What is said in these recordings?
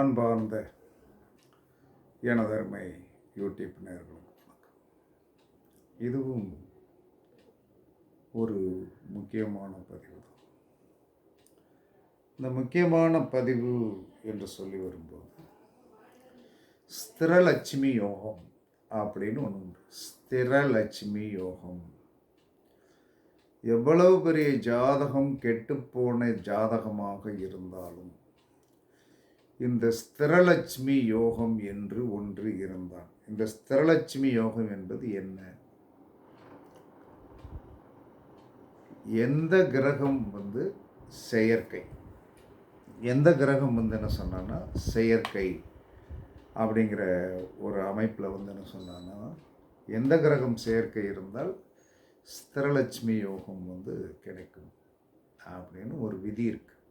அன்பார்ந்த எனதருமை யூடியூப் நேர்களும் இதுவும் ஒரு முக்கியமான பதிவு தான். இந்த முக்கியமான பதிவு என்று சொல்லி வரும்போது ஸ்திரலட்சுமி யோகம் அப்படின்னு ஒன்று உண்டு. ஸ்திரலட்சுமி யோகம். எவ்வளவு பெரிய ஜாதகம் கெட்டுப்போன ஜாதகமாக இருந்தாலும் இந்த ஸ்திரலட்சுமி யோகம் என்று ஒன்று இருந்தான். இந்த ஸ்திரலட்சுமி யோகம் என்பது என்ன? எந்த கிரகம் வந்து செயற்கை? எந்த கிரகம் வந்து என்ன சொன்னான்னா செயற்கை அப்படிங்கிற ஒரு அமைப்பில் வந்து என்ன சொன்னான்னா எந்த கிரகம் செயற்கை இருந்தால் ஸ்திரலட்சுமி யோகம் வந்து கிடைக்கும் அப்படின்னு ஒரு விதி இருக்குது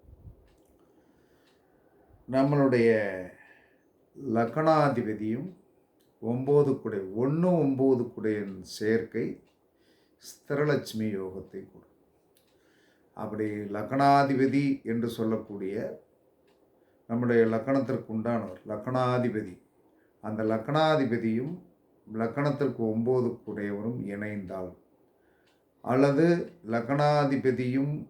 நம்மளுடைய லக்னாதிபதியும் ஒம்பது குடை ஒன்று ஒம்பது குடையின் சேர்க்கை ஸ்திரலட்சுமி யோகத்தை கொடுக்கும் அப்படி லக்னாதிபதி என்று சொல்லக்கூடிய நம்முடைய லக்கணத்திற்கு உண்டானவர் லக்கணாதிபதி. அந்த லக்கணாதிபதியும் லக்கணத்திற்கு ஒம்பது குடையவரும் இணைந்தால் அல்லது லக்கணாதிபதியும்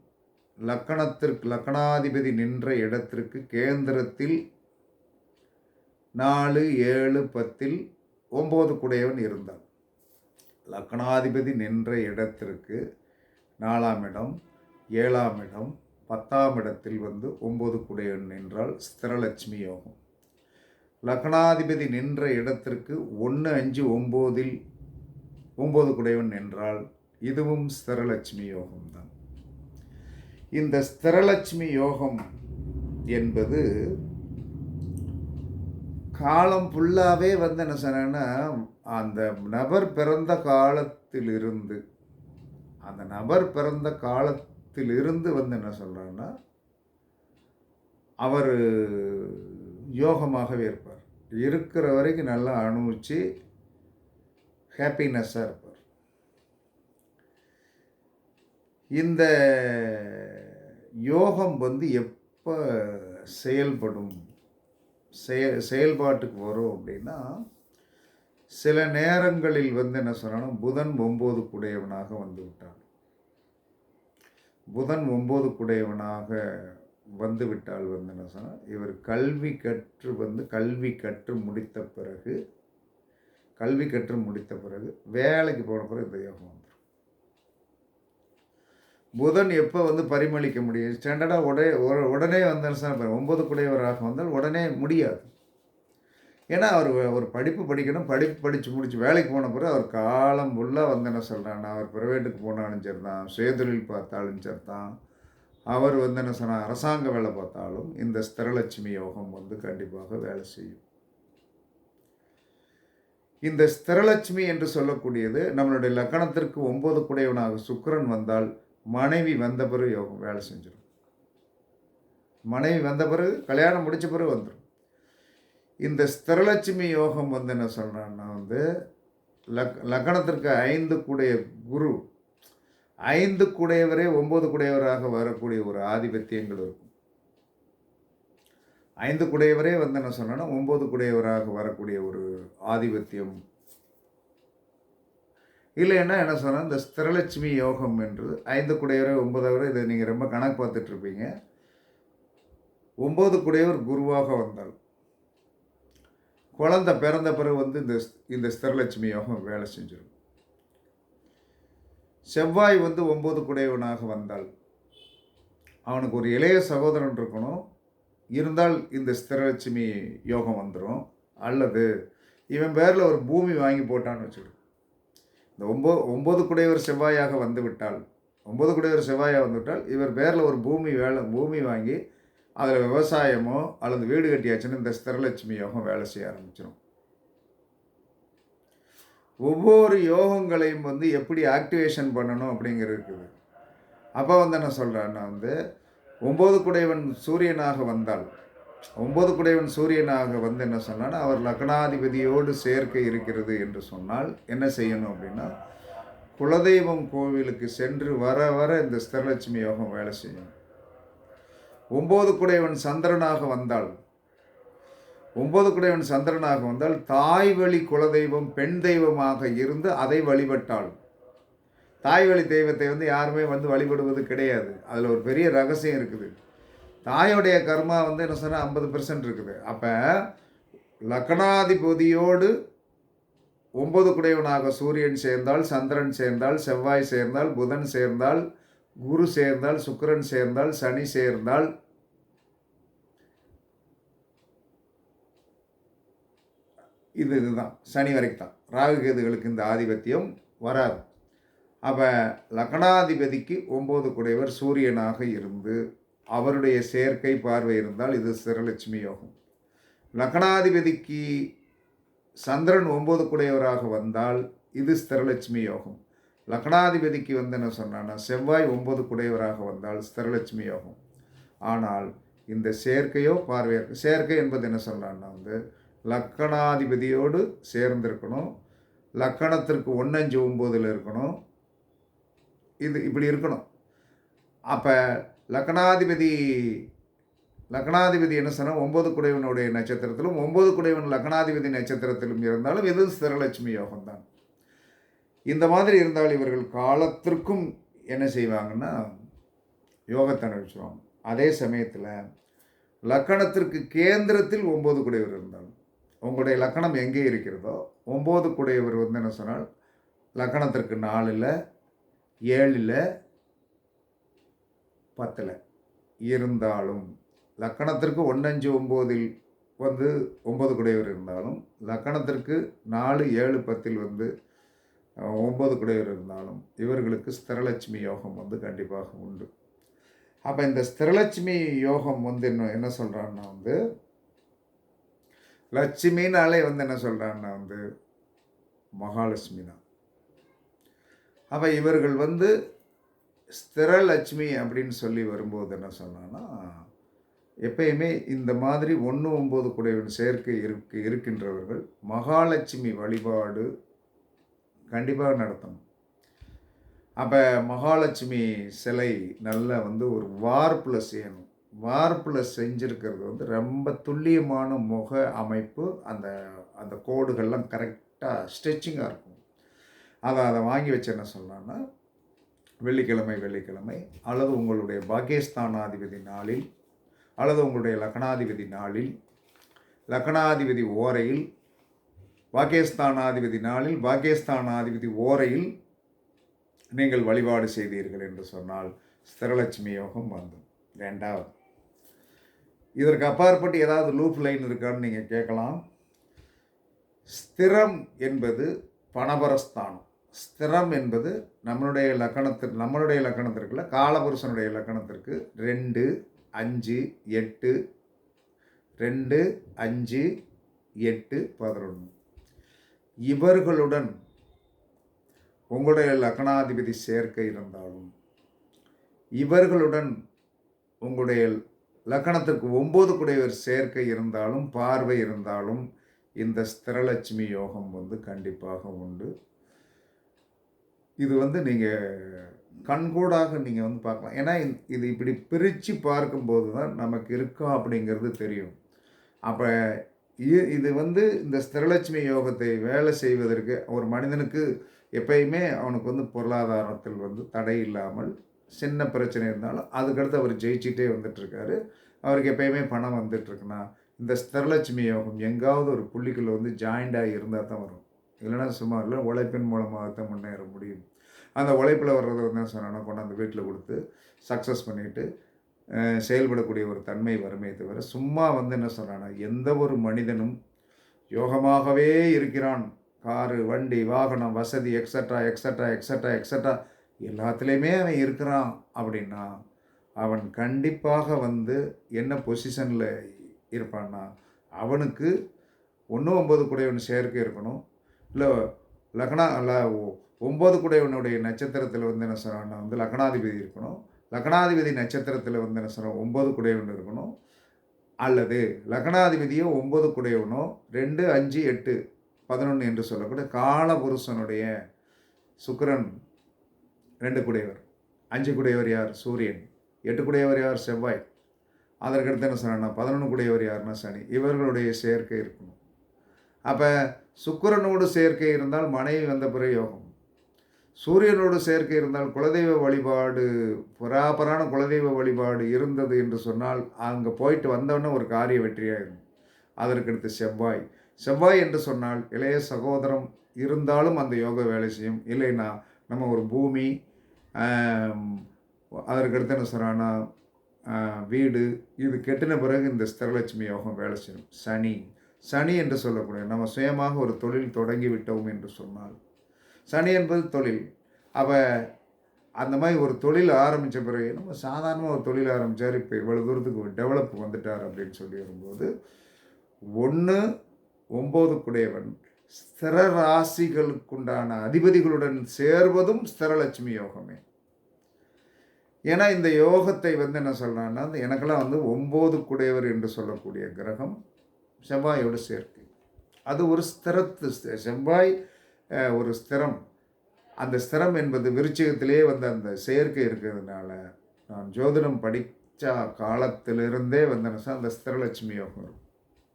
லக்கணத்திற்கு லக்கணாதிபதி நின்ற இடத்திற்கு கேந்திரத்தில் நாலு ஏழு பத்தில் ஒம்பது குடையவன் இருந்தான். லக்கணாதிபதி நின்ற இடத்திற்கு நாலாம் இடம் ஏழாம் இடம் பத்தாம் இடத்தில் வந்து ஒம்பது குடையவன் நின்றால் ஸ்திரலட்சுமி யோகம். லக்னாதிபதி நின்ற இடத்திற்கு ஒன்று அஞ்சு ஒம்போதில் ஒம்பது குடையவன் நின்றால் இதுவும் ஸ்திரலட்சுமி யோகம்தான். இந்த ஸ்திரலட்சுமி யோகம் என்பது காலம் ஃபுல்லாகவே வந்து என்ன சொன்னேன்னா அந்த நபர் பிறந்த காலத்திலிருந்து அந்த நபர் பிறந்த காலத்திலிருந்து வந்து என்ன சொல்கிறான்னா அவர் யோகமாகவே இருப்பார். இருக்கிற வரைக்கும் நல்லா அனுபவித்து ஹாப்பினஸ்ஸாக இருப்பார். இந்த யோகம் வந்து எப்போ செயல்படும்? செய செயல்பாட்டுக்கு வரும் அப்படின்னா சில நேரங்களில் வந்து என்ன சொன்னாலும் புதன் ஒம்பது குடையவனாக வந்து விட்டான். புதன் ஒம்பது குடையவனாக வந்து விட்டால் வந்து என்ன சொன்னால் இவர் கல்வி கற்று வந்து கல்வி கற்று முடித்த பிறகு கல்வி கற்று முடித்த பிறகு வேலைக்கு போன பிறகு இந்த யோகம் புதன் எப்போ வந்து பரிமளிக்க முடியும்? ஸ்டாண்டர்டாக உடனே உடனே வந்து ஒன்பது குடையவராக வந்தால் உடனே முடியாது. ஏன்னா அவர் ஒரு படிப்பு படிக்கணும் படிப்பு படித்து முடித்து வேலைக்கு போன பிறகு அவர் காலம் ஃபுல்லாக வந்து என்ன சொல்கிறான் அவர் ப்ரைவேட்டுக்கு போனாலும் சரி தான் சுயதொழில் பார்த்தாலும் சரி தான் அவர் வந்து என்ன சொன்னால் அரசாங்க வேலை பார்த்தாலும் இந்த ஸ்திரலட்சுமி யோகம் வந்து கண்டிப்பாக வேலை செய்யும். இந்த ஸ்திரலட்சுமி என்று சொல்லக்கூடியது நம்மளுடைய லக்கணத்திற்கு ஒம்பது குடையவனாக சுக்கரன் வந்தால் மனைவி வந்த பிறகு யோகம் வேலை செஞ்சிடும் மனைவி வந்த பிறகு கல்யாணம் முடித்த பிறகு வந்துடும் இந்த ஸ்திரலட்சுமி யோகம் வந்து என்ன சொல்கிறான்னா வந்து லக் லக்கணத்திற்கு ஐந்து கூடைய குரு ஐந்து கூடையவரே ஒம்பது குடையவராக வரக்கூடிய ஒரு ஆதிபத்தியங்கள் இருக்கும். ஐந்து குடையவரே வந்து என்ன சொன்னால் ஒம்பது குடையவராக வரக்கூடிய ஒரு ஆதிபத்தியம் இல்லைன்னா என்ன சொன்னால் இந்த ஸ்திரலட்சுமி யோகம் என்று ஐந்து குடையவர் ஒன்பதவரை இதை நீங்கள் ரொம்ப கணக்கு பார்த்துட்ருப்பீங்க. ஒம்பது குடையவர் குருவாக வந்தால் குழந்தை பிறந்த பிறகு வந்து இந்த இந்த ஸ்திரலட்சுமி யோகம் வேலை செஞ்சிடும் செவ்வாய் வந்து ஒம்பது குடையவனாக வந்தால் அவனுக்கு ஒரு இளைய சகோதரன் இருக்கணும். இருந்தால் இந்த ஸ்திரலட்சுமி யோகம் வந்துடும் அல்லது இவன் பேரில் ஒரு பூமி வாங்கி போட்டான்னு வச்சுடும் இந்த ஒம்போ ஒம்பது குடையவர் செவ்வாயாக வந்துவிட்டால் ஒம்பது குடையவர் செவ்வாயாக வந்துவிட்டால் இவர் பேரில் ஒரு பூமி வேலை பூமி வாங்கி அதில் விவசாயமோ அல்லது வீடு கட்டியாச்சுன்னு இந்த ஸ்திரலட்சுமி யோகம் வேலை செய்ய ஆரம்பிச்சிடும் ஒவ்வொரு யோகங்களையும் வந்து எப்படி ஆக்டிவேஷன் பண்ணணும் அப்படிங்கிறது இருக்குது. அப்போ வந்து என்ன சொல்கிறேன்னா வந்து ஒம்பது குடைவன் சூரியனாக வந்தால் ஒம்பது குடைவன் சூரியனாக வந்து என்ன சொன்னால் அவர் லக்னாதிபதியோடு சேர்க்கை இருக்கிறது என்று சொன்னால் என்ன செய்யணும் அப்படின்னா குலதெய்வம் கோவிலுக்கு சென்று வர வர இந்த ஸ்திரலட்சுமி யோகம் வேலை செய்யும். ஒம்பது குடையவன் சந்திரனாக வந்தால் ஒன்பது குடையவன் சந்திரனாக வந்தால் தாய் வழி குலதெய்வம் பெண் தெய்வமாக இருந்து அதை வழிபட்டாள் தாய் வழி தெய்வத்தை வந்து யாருமே வந்து வழிபடுவது கிடையாது. அதில் ஒரு பெரிய ரகசியம் இருக்குது. தாயோடைய கர்மா வந்து என்ன சொன்னால் ஐம்பது பெர்சன்ட் இருக்குது. அப்போ லக்னாதிபதியோடு ஒன்பது குடையவனாக சூரியன் சேர்ந்தால் சந்திரன் சேர்ந்தால் செவ்வாய் சேர்ந்தால் புதன் சேர்ந்தால் குரு சேர்ந்தால் சுக்கிரன் சேர்ந்தால் சனி சேர்ந்தால் இது இதுதான். சனி வரைக்கும் தான் ராகு கேதுகளுக்கு இந்த ஆதிபத்தியம் வராது. அப்போ லக்னாதிபதிக்கு ஒம்பது குடையவர் சூரியனாக இருந்து அவருடைய செயற்கை பார்வை இருந்தால் இது சிரலட்சுமி யோகம். லக்னாதிபதிக்கு சந்திரன் ஒம்பது குடையவராக வந்தால் இது ஸ்திரலட்சுமி யோகம். லக்னாதிபதிக்கு வந்து என்ன சொன்னான்னா செவ்வாய் ஒம்பது குடையவராக வந்தால் ஸ்திரலட்சுமி யோகம். ஆனால் இந்த சேர்க்கையோ பார்வையோ சேர்க்கை என்பது என்ன சொல்கிறான்னா வந்து லக்கணாதிபதியோடு சேர்ந்திருக்கணும். லக்கணத்திற்கு ஒன்னஞ்சு ஒம்போதில் இருக்கணும். இது இப்படி இருக்கணும். அப்போ லக்னாதிபதி லக்னாதிபதி என்ன சொன்னால் ஒன்பது குடைவனுடைய நட்சத்திரத்திலும் ஒன்பது குடைவன் லக்னாதிபதி நட்சத்திரத்திலும் இருந்தாலும் இது ஸ்திரலட்சுமி யோகம்தான். இந்த மாதிரி இருந்தால் இவர்கள் காலத்திற்கும் என்ன செய்வாங்கன்னா யோகத்தை அனுப்பிச்சிருவாங்க அதே சமயத்தில் லக்கணத்திற்கு கேந்திரத்தில் ஒம்பது குடையவர் இருந்தாலும் உங்களுடைய லக்கணம் எங்கே இருக்கிறதோ ஒம்பது குடையவர் வந்து என்ன சொன்னால் லக்கணத்திற்கு நாலில் ஏழில் பத்தில். இருந்தாலும் லக்கணத்திற்கு ஒன்றஞ்சு ஒம்போதில் வந்து ஒம்பது குடையவர் இருந்தாலும் லக்கணத்திற்கு நாலு ஏழு பத்தில் வந்து ஒம்பது குடையவர் இருந்தாலும் இவர்களுக்கு ஸ்திரலட்சுமி யோகம் வந்து கண்டிப்பாக உண்டு. அப்போ இந்த ஸ்திரலட்சுமி யோகம் வந்து என்ன என்ன சொல்கிறான்னா வந்து லட்சுமினாலே வந்து என்ன சொல்கிறான்னா வந்து மகாலட்சுமி தான் அப்போ இவர்கள் வந்து ஸ்திரலட்சுமி அப்படின்னு சொல்லி வரும்போது என்ன சொன்னான்னா எப்பயுமே இந்த மாதிரி ஒன்று ஒம்பது குடைவன் சேர்க்கை இருக்கு இருக்கின்றவர்கள் மகாலட்சுமி வழிபாடு கண்டிப்பாக நடத்தணும். அப்போ மகாலட்சுமி சிலை நல்லா வந்து ஒரு வார்ப்பில் செய்யணும். வார்ப்பில் செஞ்சுருக்கிறது வந்து ரொம்ப துல்லியமான முக அமைப்பு அந்த அந்த கோடுகள்லாம் கரெக்டாக ஸ்ட்ரெச்சிங்காக இருக்கும். அதை அதை வாங்கி வச்சு என்ன சொல்லலான்னா வெள்ளிக்கிழமை வெள்ளிக்கிழமை அல்லது உங்களுடைய பாகிஸ்தானாதிபதி நாளில் அல்லது உங்களுடைய லக்னாதிபதி நாளில் லக்னாதிபதி ஓரையில் பாகிஸ்தானாதிபதி நாளில் பாகிஸ்தானாதிபதி ஓரையில் நீங்கள் வழிபாடு செய்தீர்கள் என்று சொன்னால் ஸ்திரலட்சுமி யோகம் வந்தும். ரெண்டாவது இதற்கு அப்பாற்பட்டு ஏதாவது லூப் லைன் இருக்கான்னு நீங்கள் கேட்கலாம். ஸ்திரம் என்பது பணபரஸ்தானம். ஸ்திரம் என்பது நம்மளுடைய லக்கணத்திற்கு நம்மளுடைய லக்கணத்திற்குள்ள காலபுருஷனுடைய லக்கணத்திற்கு ரெண்டு அஞ்சு எட்டு ரெண்டு அஞ்சு எட்டு பதினொன்று இவர்களுடன் உங்களுடைய லக்னாதிபதி சேர்க்கை இருந்தாலும் இவர்களுடன் உங்களுடைய லக்கணத்திற்கு ஒம்பது கூடையவர் சேர்க்கை இருந்தாலும் பார்வை இருந்தாலும் இந்த ஸ்திரலட்சுமி யோகம் வந்து கண்டிப்பாக உண்டு. இது வந்து நீங்கள் கண்கூடாக நீங்கள் வந்து பார்க்கலாம். ஏன்னா இது இப்படி பிரித்து பார்க்கும்போது தான் நமக்கு இருக்கா அப்படிங்கிறது தெரியும். அப்போ இது வந்து இந்த ஸ்திரலட்சுமி யோகத்தை வேலை செய்வதற்கு ஒரு மனிதனுக்கு எப்பயுமே அவனுக்கு வந்து பொருளாதாரத்தில் வந்து தடை இல்லாமல் சின்ன பிரச்சனை இருந்தாலும் அதுக்கடுத்து அவர் ஜெயிச்சிட்டே வந்துட்டுருக்காரு. அவருக்கு எப்பயுமே பணம் வந்துட்டுருக்குன்னா இந்த ஸ்திரலட்சுமி யோகம் எங்காவது ஒரு புள்ளிக்குள்ளே வந்து ஜாயிண்டாக இருந்தால் தான் வரும். இல்லைன்னா சும்மா இல்லை உழைப்பின் மூலமாக தான் முன்னேற முடியும். அந்த உழைப்பில் வர்றதை வந்து என்ன சொன்னான்னா கொண்டாந்து வீட்டில் கொடுத்து சக்ஸஸ் பண்ணிவிட்டு செயல்படக்கூடிய ஒரு தன்மை வருமே தவிர சும்மா வந்து என்ன சொல்கிறான்னா எந்த ஒரு மனிதனும் யோகமாகவே இருக்கிறான். காரு வண்டி வாகனம் வசதி எக்ஸட்ரா எக்ஸட்ரா எக்ஸட்ரா எக்ஸட்ரா எல்லாத்துலேயுமே அவன் இருக்கிறான் அப்படின்னா அவன் கண்டிப்பாக வந்து என்ன பொசிஷனில் இருப்பான்னா அவனுக்கு ஒன்று ஒம்பது ஒன்று சேர்க்கை இருக்கணும். இல்லை லக்னா இல்லை ஒம்பது குடையவனுடைய நட்சத்திரத்தில் வந்து என்ன சொல்கிறான்னா வந்து லக்னாதிபதி இருக்கணும். லக்னாதிபதி நட்சத்திரத்தில் வந்து என்ன சொல்கிறோம் ஒம்பது குடையவன் இருக்கணும். அல்லது லக்னாதிபதியோ ஒம்பது குடையவனோ ரெண்டு அஞ்சு எட்டு பதினொன்று என்று சொல்லக்கூடிய காலபுருஷனுடைய சுக்கரன் ரெண்டு குடையவர். அஞ்சு குடையவர் யார்? சூரியன். எட்டு குடையவர் யார்? செவ்வாய். அதற்கடுத்து என்ன சொன்னா பதினொன்று குடையவர் யாருன்னா சனி. இவர்களுடைய சேர்க்கை இருக்கணும். அப்போ சுக்கிரனோடு சேர்க்கை இருந்தால் மனைவி வந்த பிறகு யோகம். சூரியனோடு சேர்க்கை இருந்தால் குலதெய்வ வழிபாடு பராபரான குலதெய்வ வழிபாடு இருந்தது என்று சொன்னால் அங்கே போயிட்டு வந்தவொடனே ஒரு காரிய வெற்றியாயிடும் அதற்கடுத்து செவ்வாய். செவ்வாய் என்று சொன்னால் இளைய சகோதரம் இருந்தாலும் அந்த யோக வேலை செய்யும். இல்லைன்னா நம்ம ஒரு பூமி அதற்கடுத்து என்ன சொல்கிறான்னா வீடு இது கெட்டின பிறகு இந்த ஸ்திரலட்சுமி யோகம் வேலை செய்யும். சனி. சனி என்று சொல்லக்கூடிய நம்ம சுயமாக ஒரு தொழில் தொடங்கி விட்டோம் என்று சொன்னால் சனி என்பது தொழில். அவ அந்த மாதிரி ஒரு தொழில் ஆரம்பித்த பிறகு நம்ம சாதாரணமாக ஒரு தொழில் ஆரம்பித்தார் இப்போ இவ்வளோ தூரத்துக்கு டெவலப் வந்துட்டார் அப்படின்னு சொல்லி வரும்போது ஒன்று ஒம்பது குடையவன் ஸ்திர ராசிகளுக்குண்டான அதிபதிகளுடன் சேர்வதும் ஸ்திரலட்சுமி யோகமே. ஏன்னா இந்த யோகத்தை வந்து என்ன சொல்கிறான்னா எனக்கெல்லாம் வந்து ஒம்பது குடையவர் என்று சொல்லக்கூடிய கிரகம் செவ்வாயோடு சேர்க்கை. அது ஒரு ஸ்திரத்து செவ்வாய் ஒரு ஸ்திரம். அந்த ஸ்திரம் என்பது விருச்சிகத்திலே வந்து அந்த செயற்கை இருக்கிறதுனால நான் ஜோதிடம் படித்த காலத்திலிருந்தே வந்து என்ன அந்த ஸ்திரலட்சுமி யோகம்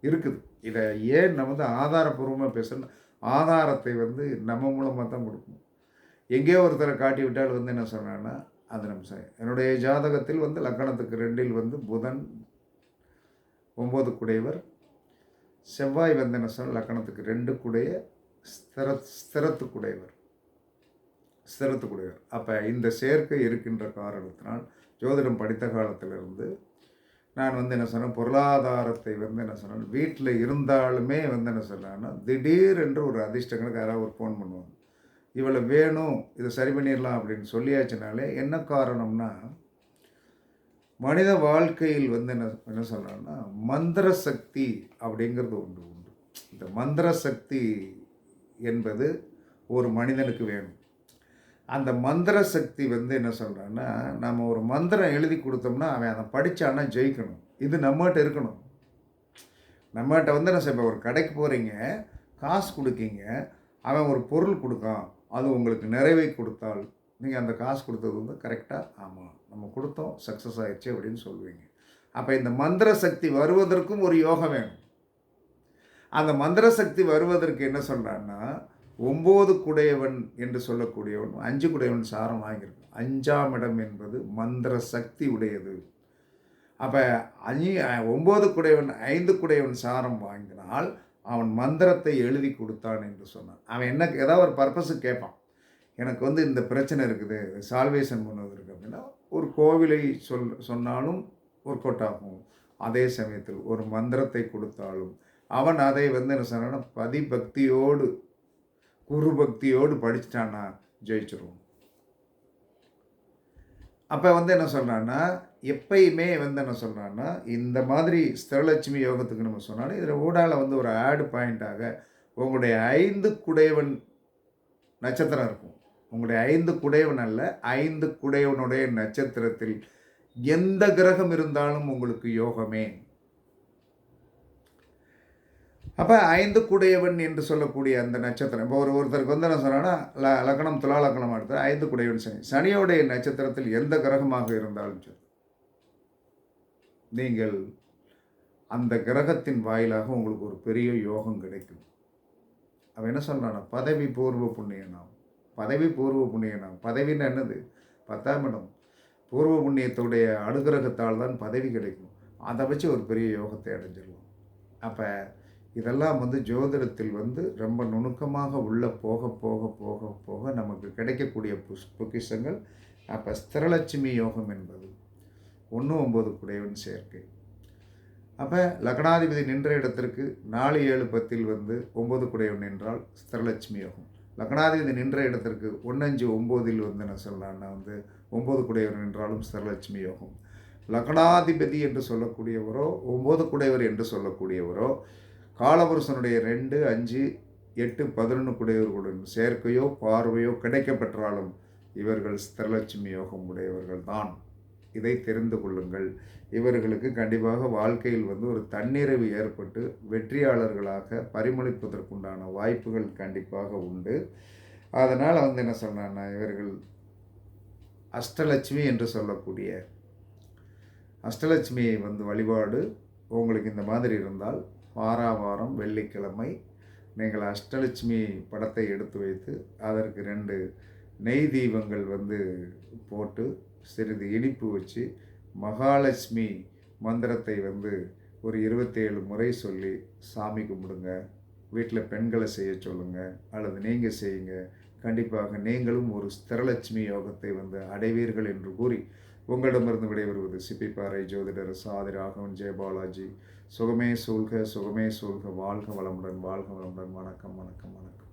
இருக்குது. இதை ஏன் நம்ம வந்து ஆதாரபூர்வமாக பேசணும்? ஆதாரத்தை வந்து நம்ம மூலமாக தான் கொடுக்கணும். எங்கேயோ ஒருத்தரை காட்டி விட்டால் வந்து என்ன சொன்னான்னா அது நம்ம என்னுடைய ஜாதகத்தில் வந்து லக்கணத்துக்கு ரெண்டில் வந்து புதன் ஒம்பது குடையவர் செவ்வாய் வந்து என்ன சொன்னால் லக்கணத்துக்கு ரெண்டு கூடைய ஸ்திர ஸ்திரத்துக்குடையவர். ஸ்திரத்துக்குடையவர். அப்போ இந்த சேர்க்கை இருக்கின்ற காரணத்தினால் ஜோதிடம் படித்த காலத்திலிருந்து நான் வந்து என்ன சொன்னேன் பொருளாதாரத்தை வந்து என்ன சொன்னேன் வீட்டில் இருந்தாலுமே வந்து என்ன சொன்னேன்னா திடீரென்று ஒரு அதிர்ஷ்டங்களுக்கு யாராவது ஒரு ஃபோன் பண்ணுவாங்க. இவளை வேணும் இதை சரி பண்ணிடலாம் அப்படின்னு சொல்லியாச்சுனாலே என்ன காரணம்னா மனித வாழ்க்கையில் வந்து என்ன என்ன சொல்கிறான்னா மந்திர சக்தி அப்படிங்கிறது ஒன்று உண்டு. இந்த மந்திர சக்தி என்பது ஒரு மனிதனுக்கு வேணும். அந்த மந்திர சக்தி வந்து என்ன சொல்கிறான்னா நம்ம ஒரு மந்திரம் எழுதி கொடுத்தோம்னா அவன் அதை படித்தானா ஜெயிக்கணும். இது நம்மகிட்ட இருக்கணும். நம்மகிட்ட வந்து என்ன இப்போ ஒரு கடைக்கு போகிறீங்க காசு கொடுக்கீங்க அவன் ஒரு பொருள் கொடுக்கான் அது உங்களுக்கு நிறைவை கொடுத்தால் நீங்கள் அந்த காசு கொடுத்தது வந்து கரெக்டாக ஆமாம் நம்ம கொடுத்தோம் சக்ஸஸ் ஆயிடுச்சு அப்படின்னு சொல்லுவீங்க. அப்போ இந்த மந்திர சக்தி வருவதற்கும் ஒரு யோகம் வேணும். அந்த மந்திர சக்தி வருவதற்கு என்ன சொல்கிறான்னா ஒம்பது குடையவன் என்று சொல்லக்கூடியவன் அஞ்சு குடையவன் சாரம் வாங்கியிருக்கு அஞ்சாம் இடம் என்பது மந்திர சக்தி உடையது. அப்போ அஞ்சு ஒம்பது குடையவன் ஐந்து குடையவன் சாரம் வாங்கினால் அவன் மந்திரத்தை எழுதி கொடுத்தான் என்று சொன்னான். அவன் என்ன ஏதாவது ஒரு பர்பஸுக்கு கேட்பான். எனக்கு வந்து இந்த பிரச்சனை இருக்குது சால்வேஷன் பண்ணுவதற்கு அப்படின்னா ஒரு கோவிலை சொல் சொன்னாலும் ஒர்க் அவுட் ஆகும். அதே சமயத்தில் ஒரு மந்திரத்தை கொடுத்தாலும் அவன் அதை வந்து என்ன சொன்னான்னா பதிபக்தியோடு குரு பக்தியோடு படிச்சிட்டான்னா ஜெயிச்சிருவோம் அப்போ வந்து என்ன சொல்கிறான்னா எப்பயுமே வந்து என்ன சொல்கிறான்னா இந்த மாதிரி ஸ்திரலட்சுமி யோகத்துக்கு நம்ம சொன்னாலும் இதில் ஊடால வந்து ஒரு ஆடு பாயிண்ட்டாக உங்களுடைய ஐந்து குடைவன் நட்சத்திரம் இருக்கும். உங்களுடைய ஐந்து குடையவன் அல்ல ஐந்து குடையவனுடைய நட்சத்திரத்தில் எந்த கிரகம் இருந்தாலும் உங்களுக்கு யோகமே. அப்போ ஐந்து குடையவன் என்று சொல்லக்கூடிய அந்த நட்சத்திரம் இப்போ ஒரு ஒருத்தருக்கு வந்து என்ன சொன்னால் ல லக்கணம் துலா லக்கணம் எடுத்து ஐந்து குடையவன் சனி. சனியோடைய நட்சத்திரத்தில் எந்த கிரகமாக இருந்தாலும் சரி நீங்கள் அந்த கிரகத்தின் வாயிலாக உங்களுக்கு ஒரு பெரிய யோகம் கிடைக்கும். அவன் என்ன சொல்கிறான்னா பதவி பூர்வ புண்ணியனாம் பதவி பூர்வ புண்ணியம் பதவின்னு என்னது? பத்தாம் இடம். பூர்வ புண்ணியத்துடைய அனுகிரகத்தால் தான் பதவி கிடைக்கும். அதை வச்சு ஒரு பெரிய யோகத்தை அடைஞ்சிடலாம் அப்போ இதெல்லாம் வந்து ஜோதிடத்தில் வந்து ரொம்ப நுணுக்கமாக உள்ளே போக போக போக போக நமக்கு கிடைக்கக்கூடிய புஷ் பொக்கிஷங்கள் அப்போ ஸ்திரலட்சுமி யோகம் என்பது. ஒன்று ஒம்பது குடையவன் சேர்க்கை. அப்போ லக்னாதிபதி நின்ற இடத்திற்கு நாலு ஏழு பத்தில் வந்து ஒம்பது குடையவன் என்றால் ஸ்திரலட்சுமி யோகம். லக்னாதிபதி நின்ற இடத்திற்கு ஒன்னஞ்சு ஒம்போதில் வந்து என்ன சொல்லலான்னா வந்து ஒம்பது குடையவர் என்றாலும் ஸ்திரலட்சுமி யோகம். லக்னாதிபதி என்று சொல்லக்கூடியவரோ ஒம்பது குடையவர் என்று சொல்லக்கூடியவரோ காலபுருஷனுடைய ரெண்டு அஞ்சு எட்டு பதினொன்று குடையவர்களுடன் சேர்க்கையோ பார்வையோ கிடைக்கப்பெற்றாலும் இவர்கள் ஸ்திரலட்சுமி யோகம் உடையவர்கள் தான் இதை தெரிந்து கொள்ளுங்கள். இவர்களுக்கு கண்டிப்பாக வாழ்க்கையில் வந்து ஒரு தன்னிறைவு ஏற்பட்டு வெற்றியாளர்களாக பரிமளிப்பதற்குண்டான வாய்ப்புகள் கண்டிப்பாக உண்டு. அதனால் வந்து என்ன சொன்னான்னா இவர்கள் அஷ்டலட்சுமி என்று சொல்லக்கூடிய அஷ்டலட்சுமியை வந்து வழிபாடு உங்களுக்கு இந்த மாதிரி இருந்தால் வாரா வாரம் வெள்ளிக்கிழமை நீங்கள் அஷ்டலட்சுமி படத்தை எடுத்து வைத்து அதற்கு ரெண்டு நெய் தீபங்கள் வந்து போட்டு சிறிது இனிப்பு வச்சு மகாலட்சுமி மந்திரத்தை வந்து ஒரு இருபத்தேழு முறை சொல்லி சாமி கும்பிடுங்க. வீட்டில் பெண்களை செய்ய சொல்லுங்கள் அல்லது நீங்கள் செய்யுங்க. கண்டிப்பாக நீங்களும் ஒரு ஸ்திரலட்சுமி யோகத்தை வந்து அடைவீர்கள் என்று கூறி உங்களிடமிருந்து விடைபெறுவது சிப்பிப்பாறை ஜோதிடர் சாதி ராகவன் ஜெயபாலாஜி சுகமே சூழ்க சுகமே சூழ்க. வாழ்க வளமுடன் வாழ்க வளமுடன். வணக்கம் வணக்கம் வணக்கம்.